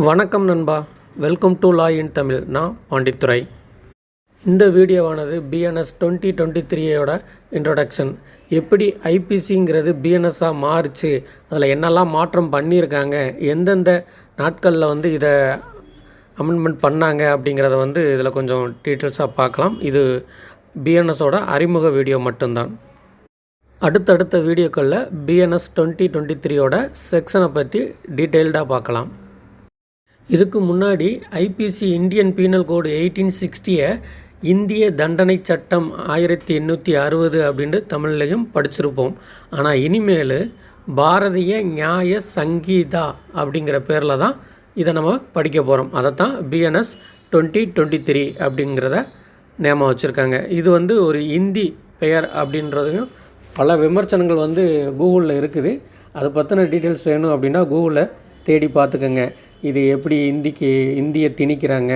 வணக்கம் நண்பா. Welcome to law in Tamil நான் பாண்டித்துரை. இந்த வீடியோவானது பிஎன்எஸ் டுவெண்ட்டி டுவெண்ட்டி த்ரீயோட இன்ட்ரொடக்ஷன் எப்படி ஐபிசிங்கிறது பிஎன்எஸ்ஸாக மாறுச்சு அதில் என்னெல்லாம் மாற்றம் பண்ணியிருக்காங்க எந்தெந்த நாட்களில் வந்து இதை அமெண்ட்மெண்ட் பண்ணாங்க அப்படிங்கிறத வந்து இதில் கொஞ்சம் டீட்டெயில்ஸாக பார்க்கலாம். இது பிஎன்எஸோட அறிமுக வீடியோ மட்டும்தான். அடுத்தடுத்த வீடியோக்களில் பிஎன்எஸ் டுவெண்ட்டி டுவெண்ட்டி த்ரீயோட செக்ஷனை பற்றி டீட்டெயில்டாக பார்க்கலாம். இதுக்கு முன்னாடி IPC Indian penal code eighteen சிக்ஸ்டியை இந்திய தண்டனை சட்டம் ஆயிரத்தி எண்ணூற்றி அறுபது அப்படின்ட்டு தமிழ்லையும் படிச்சிருப்போம். ஆனால் இனிமேல் பாரதிய நியாய சங்கீதா அப்படிங்கிற பேரில் தான் இதை நம்ம படிக்க போகிறோம் அதை தான் பிஎன்எஸ் டுவெண்ட்டி டுவெண்ட்டி த்ரீ அப்படிங்கிறத நேமம் வச்சுருக்காங்க. இது வந்து ஒரு இந்தி பெயர் அப்படின்றதையும் பல விமர்சனங்கள் வந்து கூகுளில் இருக்குது. அதை பற்றின டீட்டெயில்ஸ் வேணும் அப்படின்னா கூகுளில் தேடி பார்த்துக்கோங்க. இது எப்படி இந்திக்கு இந்தியை திணிக்கிறாங்க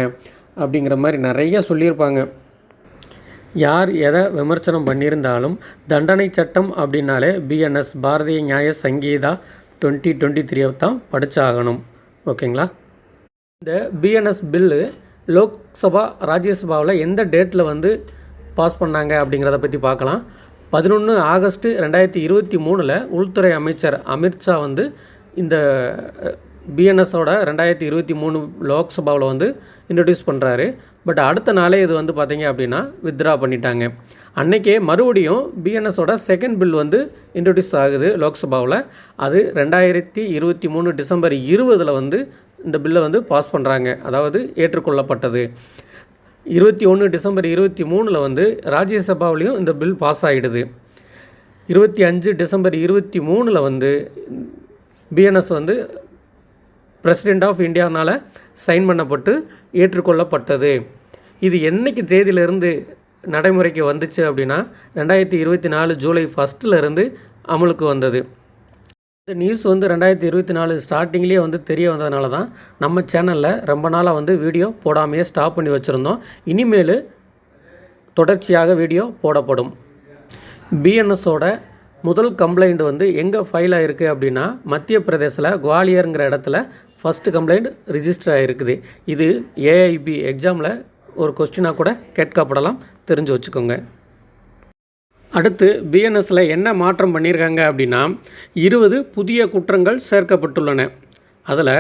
அப்படிங்கிற மாதிரி நிறைய சொல்லியிருப்பாங்க. யார் எதை விமர்சனம் பண்ணியிருந்தாலும் தண்டனை சட்டம் அப்படின்னாலே பிஎன்எஸ் பாரதிய நியாய சங்கீதா டுவெண்ட்டி டுவெண்ட்டி த்ரீயை தான் படித்தாகணும் ஓகேங்களா? இந்த பிஎன்எஸ் பில்லு லோக்சபா ராஜ்யசபாவில் எந்த டேட்டில் வந்து பாஸ் பண்ணாங்க அப்படிங்கிறத பற்றி பார்க்கலாம். பதினொன்று ஆகஸ்ட்டு ரெண்டாயிரத்தி இருபத்தி மூணில் உள்துறை அமைச்சர் அமித்ஷா வந்து இந்த பிஎன்எஸோட ரெண்டாயிரத்தி இருபத்தி மூணு லோக்சபாவில் வந்து இன்ட்ரடியூஸ் பண்ணுறாரு பட் அடுத்த நாளே இது வந்து பார்த்திங்க அப்படின்னா வித்ரா பண்ணிட்டாங்க. அன்றைக்கே மறுபடியும் பிஎன்எஸோட செகண்ட் பில் வந்து இன்ட்ரடியூஸ் ஆகுது லோக்சபாவில். அது ரெண்டாயிரத்தி இருபத்தி மூணு டிசம்பர் இருபதில் வந்து இந்த பில்லை வந்து பாஸ் பண்ணுறாங்க அதாவது ஏற்றுக்கொள்ளப்பட்டது. இருபத்தி ஒன்று டிசம்பர் இருபத்தி மூணில் வந்து ராஜ்யசபாவிலையும் இந்த பில் பாஸ் ஆகிடுது இருபத்தி அஞ்சு டிசம்பர் இருபத்தி மூணில் வந்து பிஎன்எஸ் வந்து பிரசிடெண்ட் ஆஃப் இந்தியானால் சைன் பண்ணப்பட்டு ஏற்றுக்கொள்ளப்பட்டது. இது என்னைக்கு தேதியிலிருந்து நடைமுறைக்கு வந்துச்சு அப்படின்னா ரெண்டாயிரத்தி இருபத்தி நாலு ஜூலை ஃபஸ்ட்டிலேருந்து அமலுக்கு வந்தது. இந்த நியூஸ் வந்து ரெண்டாயிரத்தி இருபத்தி நாலு ஸ்டார்டிங்லேயே வந்து தெரிய வந்ததுனால தான் நம்ம சேனலில் ரொம்ப நாளாக வந்து வீடியோ போடாமையே ஸ்டாப் பண்ணி வச்சுருந்தோம். இனிமேல் தொடர்ச்சியாக வீடியோ போடப்படும். பிஎன்எஸோட முதல் கம்ப்ளைண்ட் வந்து எங்கே ஃபைல் ஆகிருக்கு அப்படின்னா மத்திய பிரதேசில் குவாலியருங்கிற இடத்துல ஃபஸ்ட்டு கம்ப்ளைண்ட் ரிஜிஸ்டர் ஆகிருக்குது இது ஏஐபி எக்ஸாமில் ஒரு கொஸ்டினாக கூட கேட்கப்படலாம். தெரிஞ்சு வச்சுக்கோங்க. அடுத்து பிஎன்எஸில் என்ன மாற்றம் பண்ணியிருக்காங்க அப்படின்னா இருபது புதிய குற்றங்கள் சேர்க்கப்பட்டுள்ளன. அதில்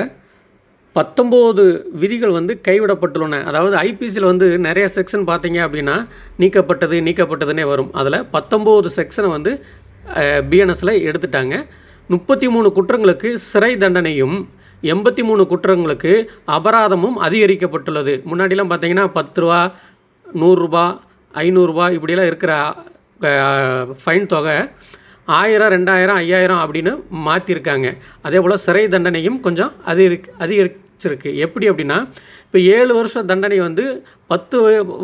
பத்தொம்போது விதிகள் வந்து கைவிடப்பட்டுள்ளன. அதாவது ஐபிசியில் வந்து நிறைய செக்ஷன் பார்த்தீங்க அப்படின்னா நீக்கப்பட்டது நீக்கப்பட்டதுன்னே வரும். அதில் பத்தொம்போது செக்ஷனை வந்து பிஎன்எஸில் எடுத்துட்டாங்க. முப்பத்தி மூணு குற்றங்களுக்கு சிறை தண்டனையும் எண்பத்தி மூணு குற்றங்களுக்கு அபராதமும் அதிகரிக்கப்பட்டுள்ளது. முன்னாடிலாம் பார்த்தீங்கன்னா பத்து ரூபா நூறுரூபா ஐநூறுரூபா இப்படியெல்லாம் இருக்கிற ஃபைன் தொகை ஆயிரம் ரெண்டாயிரம் ஐயாயிரம் அப்படின்னு மாற்றிருக்காங்க அதே போல் சிறை தண்டனையும் கொஞ்சம் அதிகரி அதிகரிச்சிருக்கு. எப்படி அப்படின்னா இப்போ ஏழு வருஷ தண்டனை வந்து பத்து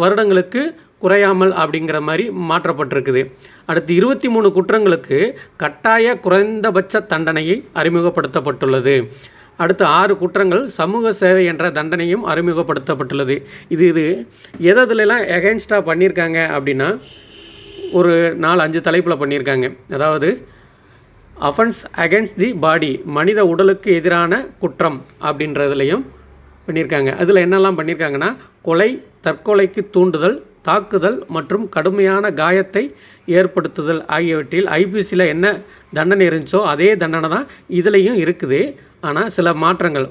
வருடங்களுக்கு குறையாமல் அப்படிங்கிற மாதிரி மாற்றப்பட்டிருக்குது. அடுத்து இருபத்தி மூணு குற்றங்களுக்கு கட்டாய குறைந்தபட்ச தண்டனையை அறிமுகப்படுத்தப்பட்டுள்ளது. அடுத்து ஆறு குற்றங்கள் சமூக சேவை என்ற தண்டனையும் அறிமுகப்படுத்தப்பட்டுள்ளது. இது இது எததுலலாம் எகென்ஸ்டாக பண்ணியிருக்காங்க அப்படின்னா ஒரு நாலு அஞ்சு தலைப்பில் பண்ணியிருக்காங்க அதாவது அஃபென்ஸ் அகேன்ஸ்ட் தி பாடி மனித உடலுக்கு எதிரான குற்றம் அப்படின்றதுலையும் பண்ணியிருக்காங்க அதில் என்னெல்லாம் பண்ணியிருக்காங்கன்னா கொலை தற்கொலைக்கு தூண்டுதல் தாக்குதல் மற்றும் கடுமையான காயத்தை ஏற்படுத்துதல் ஆகியவற்றில் ஐபிசியில் என்ன தண்டனை இருந்துச்சோ அதே தண்டனை தான் இதுலேயும் இருக்குது. ஆனால் சில மாற்றங்கள்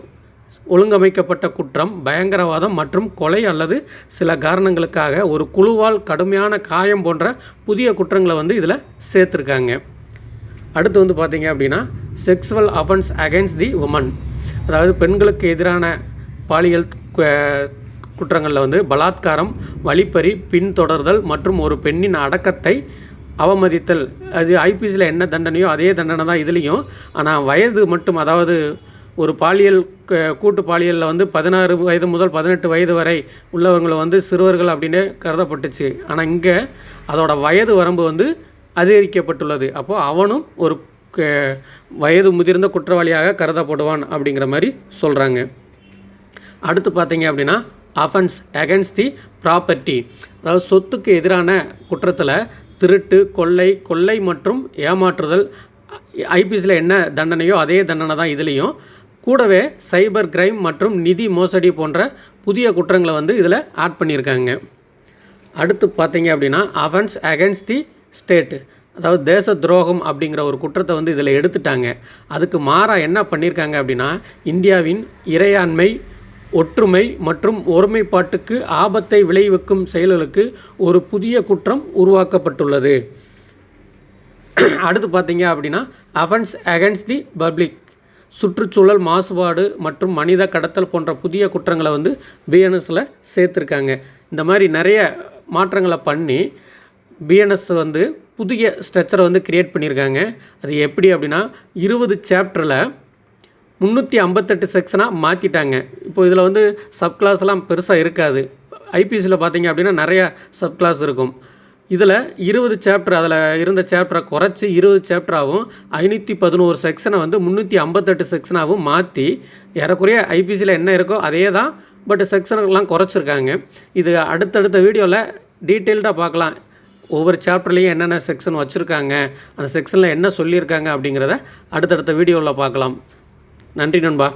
ஒழுங்கமைக்கப்பட்ட குற்றம் பயங்கரவாதம் மற்றும் கொலை அல்லது சில காரணங்களுக்காக ஒரு குழுவால் கடுமையான காயம் போன்ற புதிய குற்றங்களை வந்து இதில் சேர்த்துருக்காங்க. அடுத்து வந்து பார்த்திங்க அப்படின்னா sexual offence against the woman அதாவது பெண்களுக்கு எதிரான பாலியல் குற்றங்களில் வந்து பலாத்காரம் வழிப்பறி பின்தொடர்தல் மற்றும் ஒரு பெண்ணின் அடக்கத்தை அவமதித்தல். அது ஐபிசியில் என்ன தண்டனையோ அதே தண்டனை தான் இதுலேயும். ஆனால் வயது மட்டும் அதாவது ஒரு பாலியல் கூட்டு பாலியலில் வந்து பதினாறு வயது முதல் பதினெட்டு வயது வரை உள்ளவங்களை வந்து சிறுவர்கள் அப்படின்னு கருதப்பட்டுச்சு. ஆனால் இங்கே அதோட வயது வரம்பு வந்து அதிகரிக்கப்பட்டுள்ளது. அப்போது அவனும் ஒரு வயது முதிர்ந்த குற்றவாளியாக கருதப்படுவான் அப்படிங்கிற மாதிரி சொல்கிறாங்க அடுத்து பார்த்தீங்க அப்படின்னா அஃபென்ஸ் அகேன்ஸ்ட் தி ப்ராப்பர்ட்டி அதாவது சொத்துக்கு எதிரான குற்றத்தில் திருட்டு கொள்ளை கொள்ளை மற்றும் ஏமாற்றுதல் ஐபிஎஸில் என்ன தண்டனையோ அதே தண்டனை தான் இதுலேயும். கூடவே சைபர் கிரைம் மற்றும் நிதி மோசடி போன்ற புதிய குற்றங்களை வந்து இதில் ஆட் பண்ணியிருக்காங்க. அடுத்து பார்த்தீங்க அப்படின்னா அஃபென்ஸ் அகேன்ஸ்ட் தி ஸ்டேட் அதாவது தேச துரோகம் அப்படிங்கிற ஒரு குற்றத்தை வந்து இதில் எடுத்துட்டாங்க. அதுக்கு மாறாக என்ன பண்ணியிருக்காங்க அப்படின்னா இந்தியாவின் இறையாண்மை ஒற்றுமை மற்றும் ஒருமைப்பாட்டுக்கு ஆபத்தை விளைவிக்கும் செயல்களுக்கு ஒரு புதிய குற்றம் உருவாக்கப்பட்டுள்ளது. அடுத்து பார்த்தீங்க அப்படின்னா அஃபென்ஸ் அகேன்ஸ்ட் தி பப்ளிக் சுற்றுச்சூழல் மாசுபாடு மற்றும் மனித கடத்தல் போன்ற புதிய குற்றங்களை வந்து பிஎன்எஸில் சேர்த்துருக்காங்க. இந்த மாதிரி நிறைய மாற்றங்களை பண்ணி பிஎன்எஸ் வந்து புதிய ஸ்ட்ரக்சரை வந்து கிரியேட் பண்ணியிருக்காங்க. அது எப்படி அப்படின்னா இருபது சாப்டரில் முந்நூற்றி ஐம்பத்தெட்டு செக்ஷனாக மாற்றிட்டாங்க இப்போ இதில் வந்து சப் கிளாஸ்லாம் பெருசாக இருக்காது. ஐபிஎஸ்சியில் பார்த்தீங்க அப்படின்னா நிறையா சப் கிளாஸ் இருக்கும். இதில் இருபது சாப்டர் அதில் இருந்த சாப்டரை குறைச்சி இருபது சாப்டராகவும் ஐநூற்றி பதினோரு செக்ஷனை வந்து முந்நூற்றி ஐம்பத்தெட்டு செக்ஷனாகவும் மாற்றி ஏறக்குறைய ஐபிசியில் என்ன இருக்கோ அதே தான் பட் செக்ஷனுக்கெல்லாம் குறைச்சிருக்காங்க. இது அடுத்தடுத்த வீடியோவில் டீட்டெயில்டாக பார்க்கலாம் ஒவ்வொரு சாப்டர்லேயும் என்னென்ன செக்ஷன் வச்சுருக்காங்க அந்த செக்ஷனில் என்ன சொல்லியிருக்காங்க அப்படிங்கிறத அடுத்தடுத்த வீடியோவில் பார்க்கலாம் நன்றி நண்பா.